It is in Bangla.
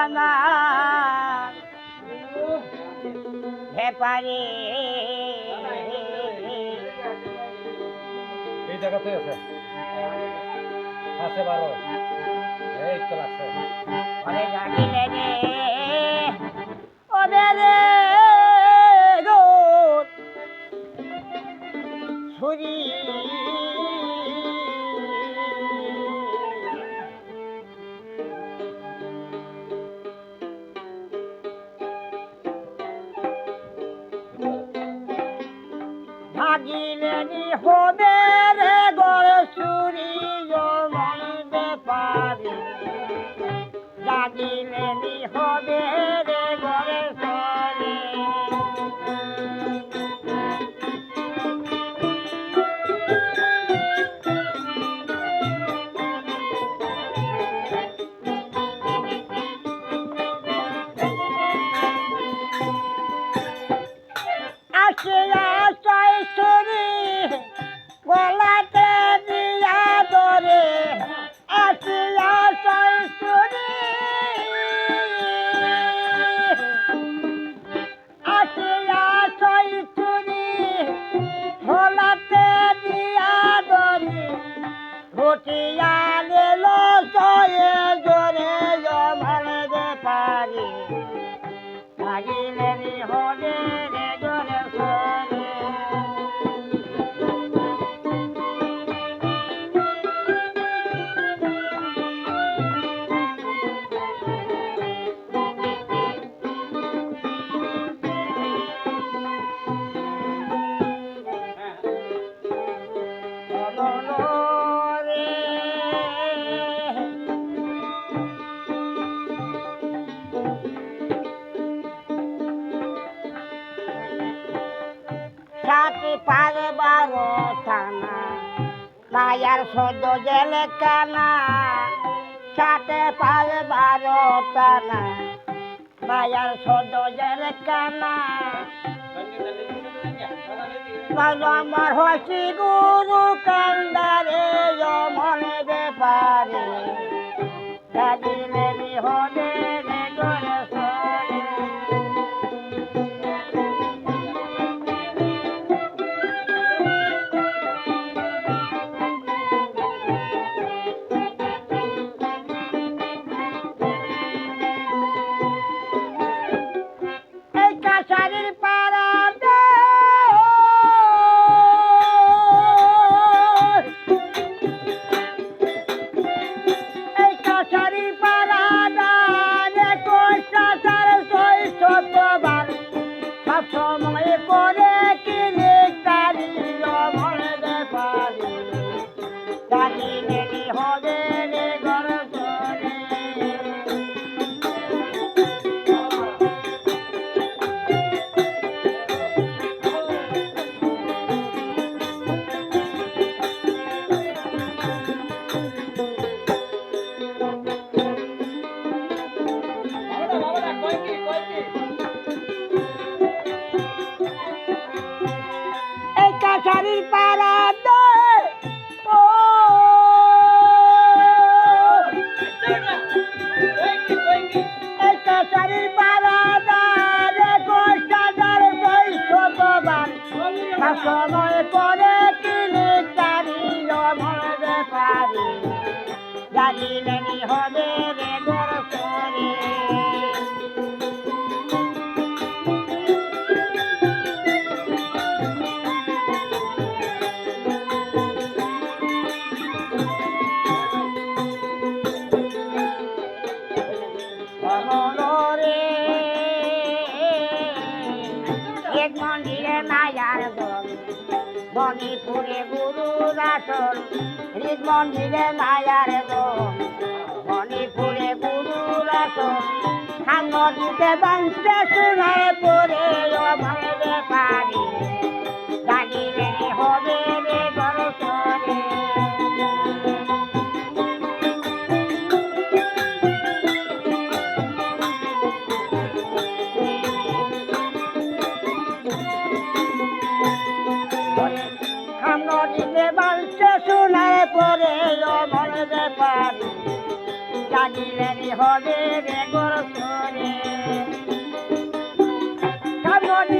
জানা ব্যাপারে এই জায়গাতেই আছে। আছে বারো। এই তো লাগছে। অনেক জানিলে ভাগিলে নি হবে রে গড় সুরি মন পারি। জাগিলে নি হবে রে ঘটিয়া নিল জয়ে। পারে বারো থানা। মায়ার সদ গেলে কানা সাথে পারে বারো টানা মায়ার সদ গেলে কানা। আমার হসি গুরু কান্দারে মনে ব্যাপারে। দাদিলে হলে রে এই কাছারির এক মন্দিরে মায়ার দল। মণিপুরে গুরুর আসন, হৃদ মন্দিরে মায়ার দল। মণিপুরে গুরুর আসন সাংগতিকে বাঞ্চে শুনায় পরে অভাবে পারি। নদীতে বালছে শোনায় পরে অমর ব্যাপার জানিলেনি হবে রে গরসরে কামনি